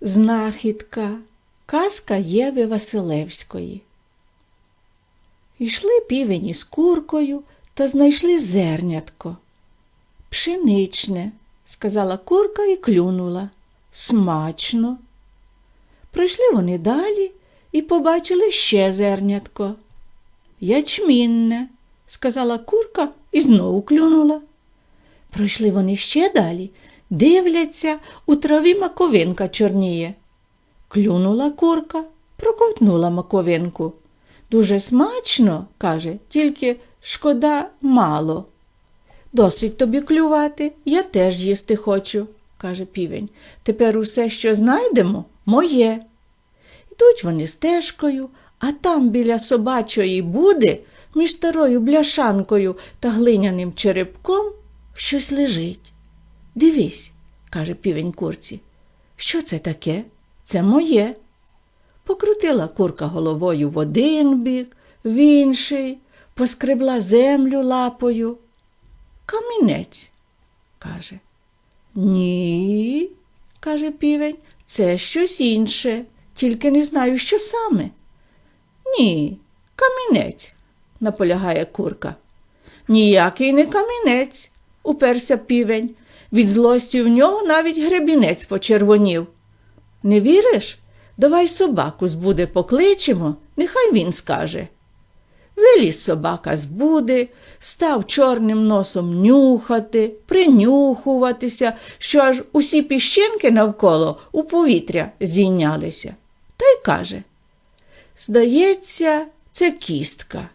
Знахідка. Казка Єви Василевської. Йшли півень із куркою та знайшли зернятко. Пшеничне, сказала курка і клюнула. Смачно. Пройшли вони далі і побачили ще зернятко. Ячмінне, сказала курка і знову клюнула. Пройшли вони ще далі, дивляться, у траві маковинка чорніє. Клюнула курка, проковтнула маковинку. Дуже смачно, каже, тільки шкода мало. Досить тобі клювати, я теж їсти хочу, каже півень. Тепер усе, що знайдемо, моє. Йдуть вони стежкою, а там біля собачої буди, між старою бляшанкою та глиняним черепком, щось лежить. Дивись, каже півень курці. Що це таке? Це моє. Покрутила курка головою в один бік, в інший, поскребла землю лапою. Камінець, каже. Ні, каже півень, це щось інше, тільки не знаю, що саме. Ні, камінець, наполягає курка. Ніякий не камінець, уперся півень. Від злості в нього навіть гребінець почервонів. Не віриш? Давай собаку збуде покличемо, нехай він скаже. Виліз собака з буди, став чорним носом нюхати, принюхуватися, що аж усі піщинки навколо у повітря зійнялися. Та й каже Здається, це кістка.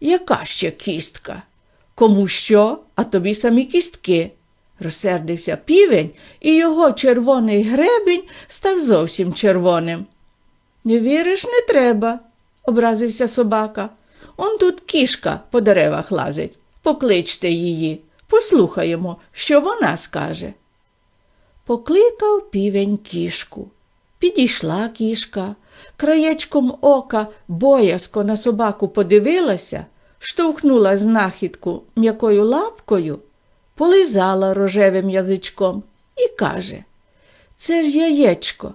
Яка ще кістка? Кому що, а тобі самі кістки. Розсердився півень, і його червоний гребінь став зовсім червоним. Не віриш, не треба, образився собака. Он тут кішка по деревах лазить. Покличте її, послухаємо, що вона скаже. Покликав півень кішку. Підійшла кішка, краєчком ока боязко на собаку подивилася, штовхнула знахідку м'якою лапкою, полизала рожевим язичком і каже Це ж яєчко,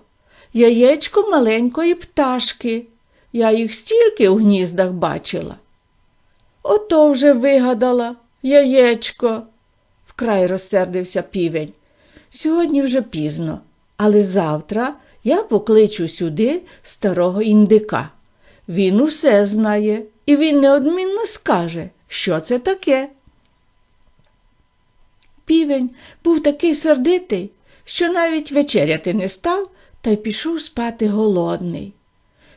яєчко маленької пташки. Я їх стільки у гніздах бачила. Ото вже вигадала яєчко, вкрай розсердився півень. Сьогодні вже пізно, але завтра я покличу сюди старого індика. Він усе знає, і він неодмінно скаже, що це таке. Півень був такий сердитий, що навіть вечеряти не став та й пішов спати голодний.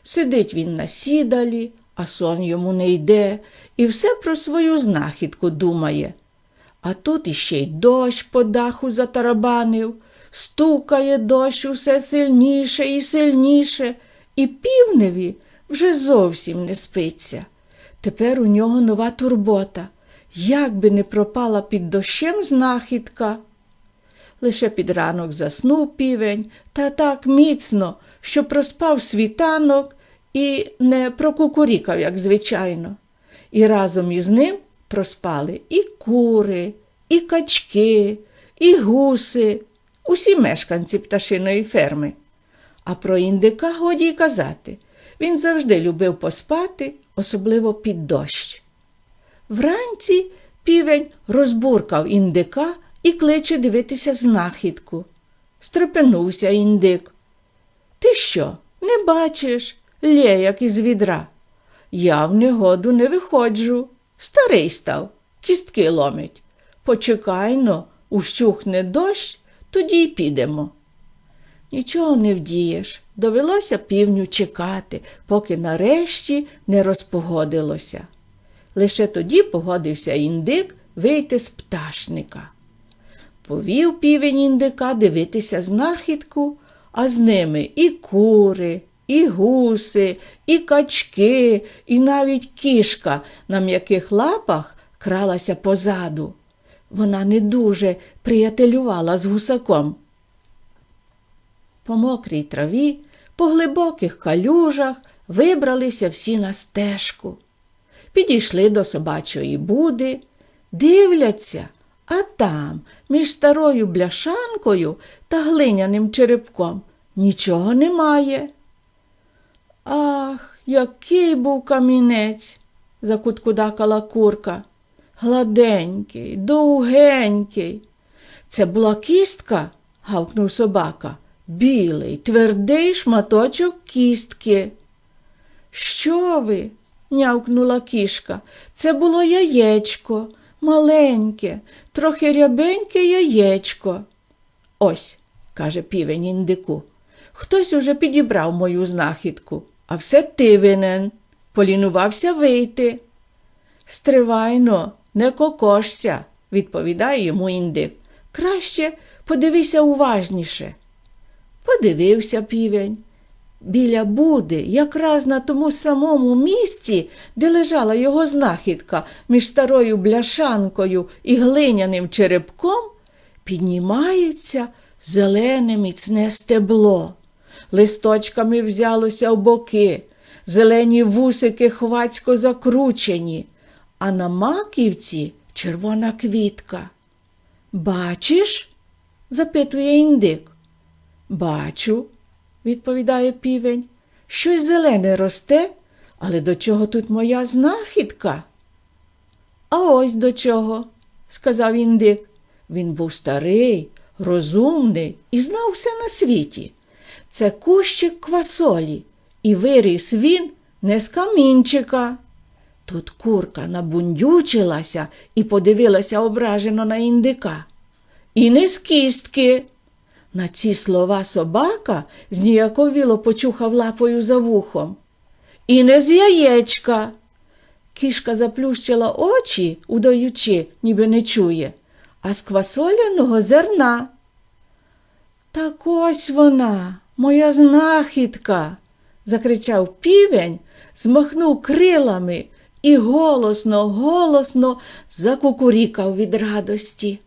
Сидить він на сідалі, а сон йому не йде, і все про свою знахідку думає. А тут іще й дощ по даху затарабанив, стукає дощ усе сильніше і сильніше, і півневі вже зовсім не спиться. Тепер у нього нова турбота. Як би не пропала під дощем знахідка. Лише під ранок заснув півень, та так міцно, що проспав світанок і не прокукурікав, як звичайно. І разом із ним проспали і кури, і качки, і гуси, усі мешканці пташиної ферми. А про індика годі й казати. Він завжди любив поспати, особливо під дощ. Вранці півень розбуркав індика і кличе дивитися знахідку. Стрепенувся індик. Ти що, не бачиш? Лє, як із відра. Я в негоду не виходжу. Старий став, кістки ломить. Почекайно, ущухне дощ, тоді й підемо. Нічого не вдієш. Довелося півню чекати, поки нарешті не розпогодилося. Лише тоді погодився індик вийти з пташника. Повів півень індика дивитися знахідку, а з ними і кури, і гуси, і качки, і навіть кішка на м'яких лапах кралася позаду. Вона не дуже приятелювала з гусаком. По мокрій траві, по глибоких калюжах вибралися всі на стежку. Підійшли до собачої буди, дивляться, а там, між старою бляшанкою та глиняним черепком, нічого немає. Ах, який був камінець, закуткудакала курка. Гладенький, довгенький. Це була кістка, гавкнув собака. Білий, твердий шматочок кістки. Що ви? Нявкнула кішка. Це було яєчко, маленьке, трохи рябеньке яєчко. Ось, каже півень індику. Хтось уже підібрав мою знахідку, а все ти винен. Полінувався вийти. Стривайно, не кокошся, відповідає йому індик. Краще подивися уважніше. Подивився півень. Біля буди, якраз на тому самому місці, де лежала його знахідка між старою бляшанкою і глиняним черепком, піднімається зелене міцне стебло. Листочками взялося в боки, зелені вусики хвацько закручені, а на маківці червона квітка. Бачиш? запитує індик. Бачу, відповідає півень. Щось зелене росте, але до чого тут моя знахідка? А ось до чого, сказав індик. Він був старий, розумний і знав все на світі. Це кущик квасолі, і виріс він не з камінчика. Тут курка набундючилася і подивилася ображено на індика. І не з кістки. На ці слова собака зніяковіло почухав лапою за вухом. І не з яєчка. Кішка заплющила очі, удаючи, ніби не чує, а з квасоляного зерна. Так ось вона, моя знахідка, закричав півень, змахнув крилами і голосно, голосно закукурікав від радості.